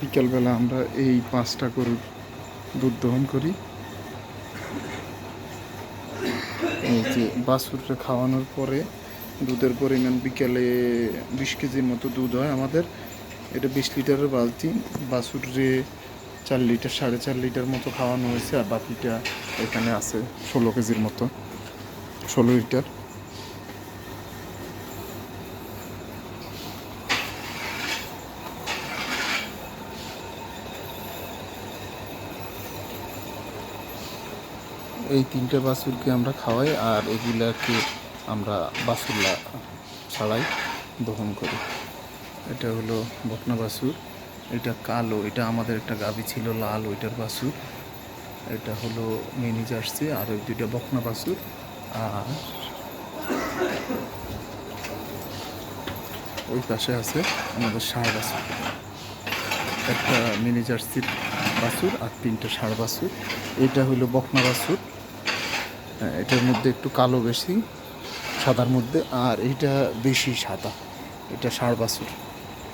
বিকালবেলা আমরা এই পাঁচটা গরুর দুধ দহন করি। এই যে বাছুরটা খাওয়ানোর পরে দুধের পরিমাণ বিকেলে বিশ কেজির মতো দুধ হয় আমাদের। এটা বিশ লিটারের বালতি। বাছুরে চার লিটার, সাড়ে চার লিটার মতো খাওয়ানো হয়েছে আর বাকিটা এখানে আছে ষোলো কেজির মতো, ষোলো লিটার। এই তিনটে বাছুরকে আমরা খাওয়াই আর এগুলাকে আমরা বাছুরলা ছাড়াই দহন করি। এটা হলো বকনা বাছুর এটা কালো এটা আমাদের একটা গাবি ছিল লাল ওইটার বাছুর এটা হলো মিনি জার্সি আর ওই দুইটা বকনা বাছুর আর ওই পাশে আছে আমাদের ষাঁড় বাছুর একটা মিনি জার্সির বাছুর আর তিনটা ষাঁড় বাছুর এটা হলো বকনা হ্যাঁ, এটার মধ্যে একটু কালো বেশি সাদার মধ্যে আর এইটা বেশি সাদা এটা সার বাছুর।